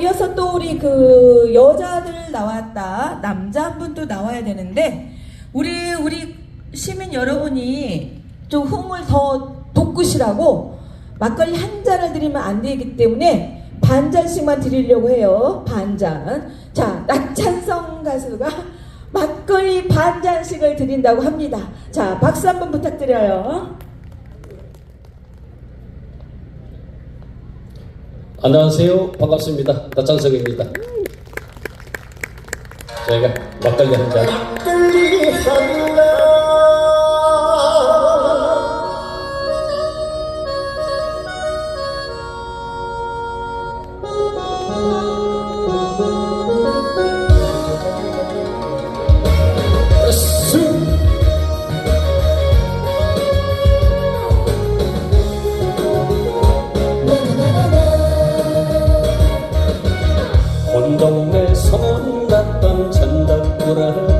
이어서 또 우리 그 여자들 나왔다. 남자 한 분도 나와야 되는데, 우리, 우리 시민 여러분이 좀 흥을 더 돋구시라고 막걸리 한 잔을 드리면 안 되기 때문에 반 잔씩만 드리려고 해요. 반 잔. 자, 낙찬성 가수가 막걸리 반 잔씩을 드린다고 합니다. 자, 박수 한번 부탁드려요. 안녕하세요. 반갑습니다. 나창석입니다. 저희가 막걸리 한 잔. தன் சந்த குரல்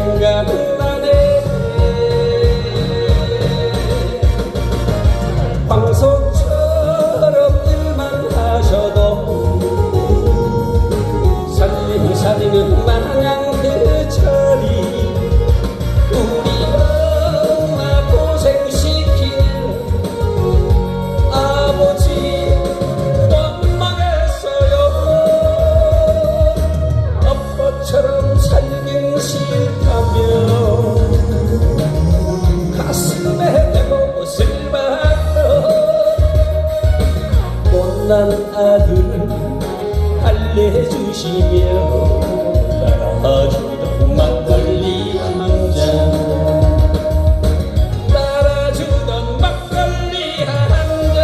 아버지 못난 아들을 달래주시며 따라주던 막걸리 한 잔 따라주던 막걸리 한 잔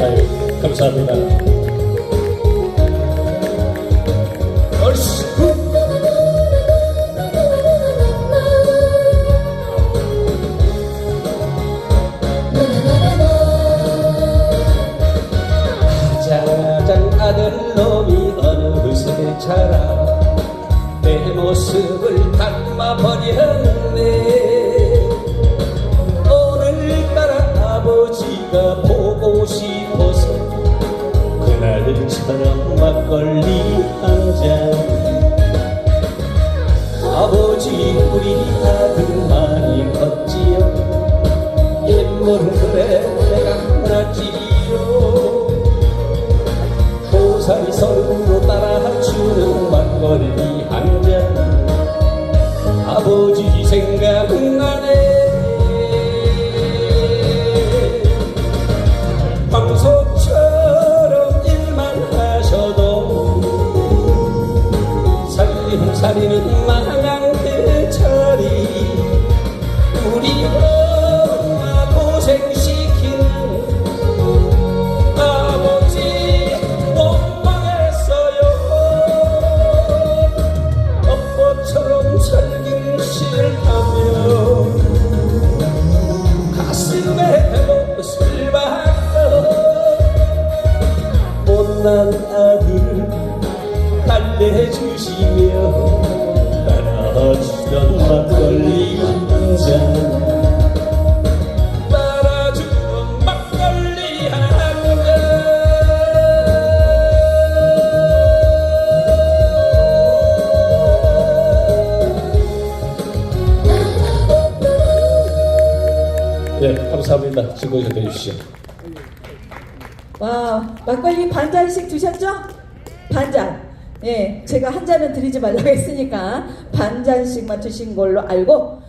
아유 감사합니다 모습을 닮아버렸네. 오늘따라 아버지가 보고 싶어서 그날처럼 막걸리 한잔. 아버지 우리 아들 많이 컸지요? 옛모른 달래주시며 따라주던 막걸리 한잔 네, 감사합니다. 즐거운 시간 되주시오. 와, 막걸리 반 잔씩 드셨죠? 반 잔. 예, 제가 한 잔은 드리지 말라고 했으니까 반 잔씩만 드신 걸로 알고